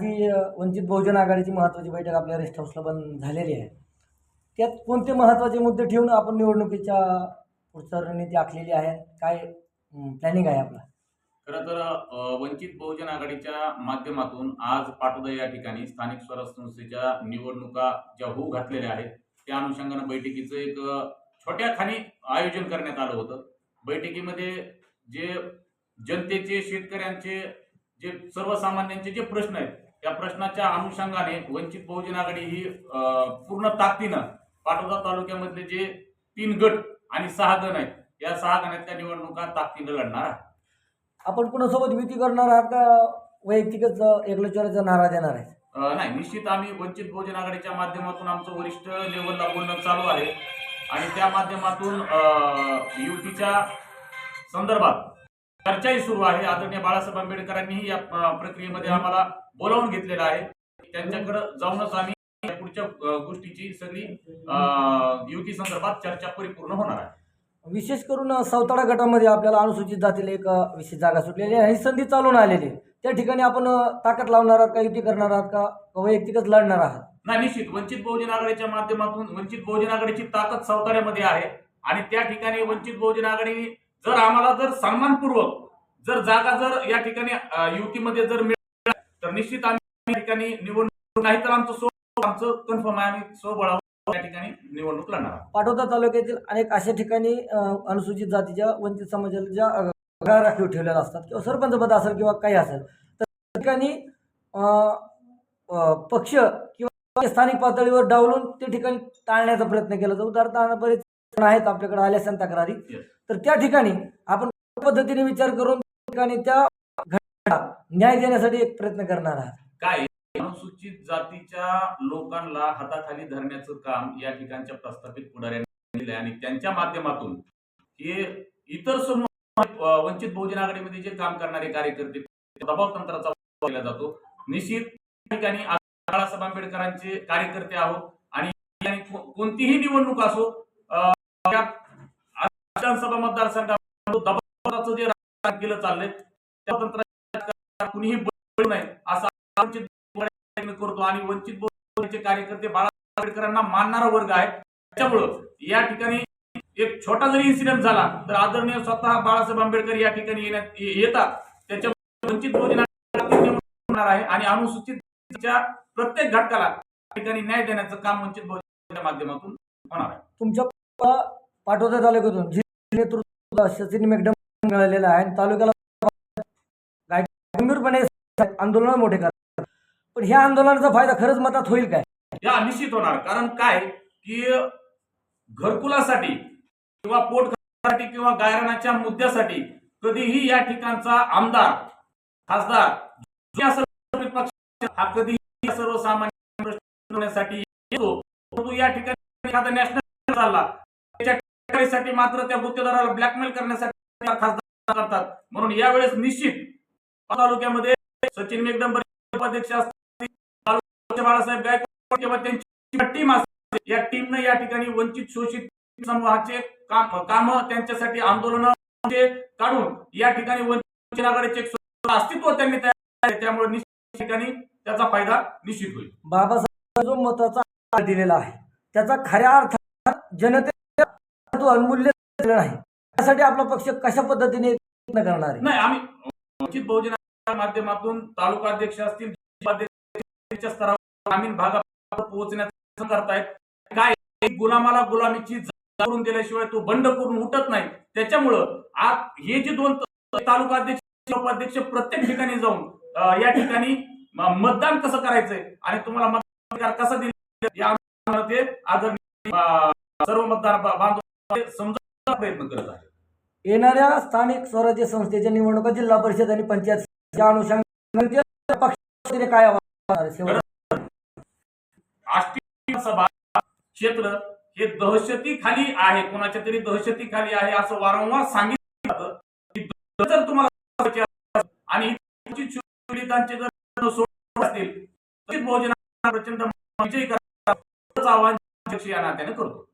जी वंचित बहुजन आघाडीची महत्वाची बैठक आपल्या रेस्ट हाऊसला पण झालेली आहे. त्यात कोणते महत्त्वाचे मुद्दे ठेवून आपण निवडणुकीच्या पुढचा रणनीती आखलेली आहे? काय प्लॅनिंग आहे आपला? खरं तर वंचित बहुजन आघाडीच्या माध्यमातून आज पाटोदा या ठिकाणी स्थानिक स्वराज संस्थेच्या निवडणुका ज्या होऊ घातलेल्या आहेत त्या अनुषंगानं बैठकीचं एक छोट्या खाणी आयोजन करण्यात आलं होतं. बैठकीमध्ये जे जनतेचे शेतकऱ्यांचे जे सर्वसामान्यांचे जे प्रश्न आहेत त्या प्रश्नाच्या अनुषंगाने वंचित बहुजन आघाडी ही पूर्ण ताकदीनं पाटोदा तालुक्यामधले जे तीन गट आणि सहा गण आहेत या सहा गणातल्या निवडणुका ताकदीनं लढणार आहे आपण कुणासोबत युती करणार आहात का? वैयक्तिकच अ, एकलचोराचा नारा देणार आहे नाही निश्चित आम्ही वंचित बहुजन आघाडीच्या माध्यमातून आमचं वरिष्ठ लेवलला बोलणं चालू आहे. आणि त्या माध्यमातून युतीच्या संदर्भात चर्चाही सुरू आहे. आदरणीय बाळासाहेब आंबेडकरांनीही या प्रक्रियेमध्ये आम्हाला बोलावून घेतलेलं आहे. त्यांच्याकडे जाऊनच आम्ही पुढच्या गोष्टीची सगळी युती संदर्भात चर्चा परिपूर्ण होणार आहे. विशेष करून सौताडा गटामध्ये आपल्याला अनुसूचित जातील एक विशेष जागा सुटलेली आहे आणि संधी चालून आलेली आहे. त्या ठिकाणी आपण ताकद लावणार आहात का युती करणार आहात का वैयक्तिकच लढणार आहात? नाही निश्चित. वंचित बहुजन आघाडीच्या माध्यमातून वंचित बहुजन आघाडीची ताकद सावताऱ्यामध्ये आहे आणि त्या ठिकाणी वंचित बहुजन आघाडी जर आम्हाला जर सन्मानपूर्वक जर जागा जर या ठिकाणी युतीमध्ये जर मिळाली तर निश्चित आम्ही या ठिकाणी निवडणूक नाही तर आमचं आमचं कन्फर्म आहे आम्ही स्वबळावर या ठिकाणी निवडणूक लढणार पाटोदा तालुक्यातील अनेक अशा ठिकाणी अनुसूचित जातीच्या वंचित समाजाच्या अ, जागा राखीव ठेवलेल्या असतात. किंवा सरपंच पद असेल किंवा काही असेल तर त्या ठिकाणी पक्ष किंवा स्थानिक पातळीवर डावलून ते ठिकाणी टाळण्याचा प्रयत्न केला जातो. उदाहरणार्थ बरेच आहेत आपल्याकडे आल्या असतात तक्रारी. तर त्या ठिकाणी आपण पद्धतीने विचार करून ठिकाणी त्या घटनेला न्याय देण्यासाठी एक प्रयत्न करणार आहात. काय? अनुसूचित जातीच्या लोकांना हाताखाली धरण्याचं काम या ठिकाणच्या प्रस्थापित पुढाऱ्यांनी आणि त्यांच्या माध्यमातून हे इतर वंचित बहुजन आघाडीमध्ये जे काम करणारे कार्यकर्ते दबाव तंत्राचा वापर केला जातो. निश्चित ठिकाणी बाळासाहेब आंबेडकरांचे कार्यकर्ते आहोत आणि कोणतीही निवडणूक असो विधानसभा मतदारसंघात दबावाचं जे राजकारण केलं चाललंय त्या तंत्र कुणीही बोलू नये असं वंचित करतो आणि वंचित बहुजनचे कार्यकर्ते बाळासाहेब आंबेडकरांना मानणारा वर्ग आहे. त्याच्यामुळं या ठिकाणी एक छोटा जरी इन्सिडेंट झाला तर आदरणीय स्वतः बाळासाहेब आंबेडकर या ठिकाणी येण्यात येतात. त्याच्यामुळे वंचित बहुजन होणार आहे आणि अनुसूचितच्या प्रत्येक घटकाला या ठिकाणी न्याय देण्याचं काम वंचित बहुजनच्या माध्यमातून होणार आहे. तुमच्या पा- पाटोदा तालुक्यातून नेतृत्व सचिन मेकडम मिळालेलं आहे. आणि तालुक्याला गंभीरपणे आंदोलन मोठे करतात. पण ह्या आंदोलनाचा फायदा खरंच मतात होईल काय? या निश्चित होणार. कारण काय? की घरकुलासाठी किंवा पोटसाठी किंवा गायरणाच्या मुद्द्यासाठी कधीही या ठिकाणचा आमदार खासदार पक्ष हा कधीही सर्वसामान्य प्रश्न सोडवण्यासाठी येतो. परंतु या ठिकाणी एखादा नॅशनल चालला साठी मात्र त्या गुत्तेदाराला ब्लॅकमेल करण्यासाठी खासदार करतात म्हणून यावेळेस निश्चित तालुक्यामध्ये सचिन मेघदंबर उपाध्यक्ष असतील बाळासाहेब गायकवाड किंवा त्यांची टीम असते या टीमनं या ठिकाणी वंचित शोषित समूहाचे काम काम त्यांच्यासाठी आंदोलन काढून या ठिकाणी वंचित आघाडीचे अस्तित्व त्यांनी तयार केले. त्यामुळे निश्चित ठिकाणी त्याचा फायदा निश्चित होईल. बाबासाहेब जो मताचा दिलेला आहे त्याचा खऱ्या अर्थ जनते तो अनमूल्य नाही. त्यासाठी आपला पक्ष कशा पद्धतीने प्रयत्न करणार आहे? नाही आम्ही वंचित माध्यमातून तालुका अध्यक्ष असतील स्तरावर ग्रामीण भागात पोहोचण्याचा करतायत. काय गुलामाला गुलामीची करून दिल्याशिवाय तो बंड करून उठत नाही. त्याच्यामुळं आज हे जे दोन तालुका अध्यक्ष उपाध्यक्ष प्रत्येक ठिकाणी जाऊन या ठिकाणी मतदान कसं करायचंय आणि तुम्हाला मतदार कसा दिला? या आदरणीय सर्व मतदार बांधव समजा प्रयत्न करत आहे. येणाऱ्या स्थानिक स्वराज्य संस्थेच्या निवडणुका जिल्हा परिषद आणि पंचायत अनुषंगाने पक्षाने काय आष्टी सभा क्षेत्र हे दहशतीखाली आहे. कोणाच्या तरी दहशतीखाली आहे असं वारंवार सांगितलं जातं. की जर तुम्हाला आणि सुविधांचे जर सोडत असतील तर भोजना प्रचंड विजयी आवाहन या करतो.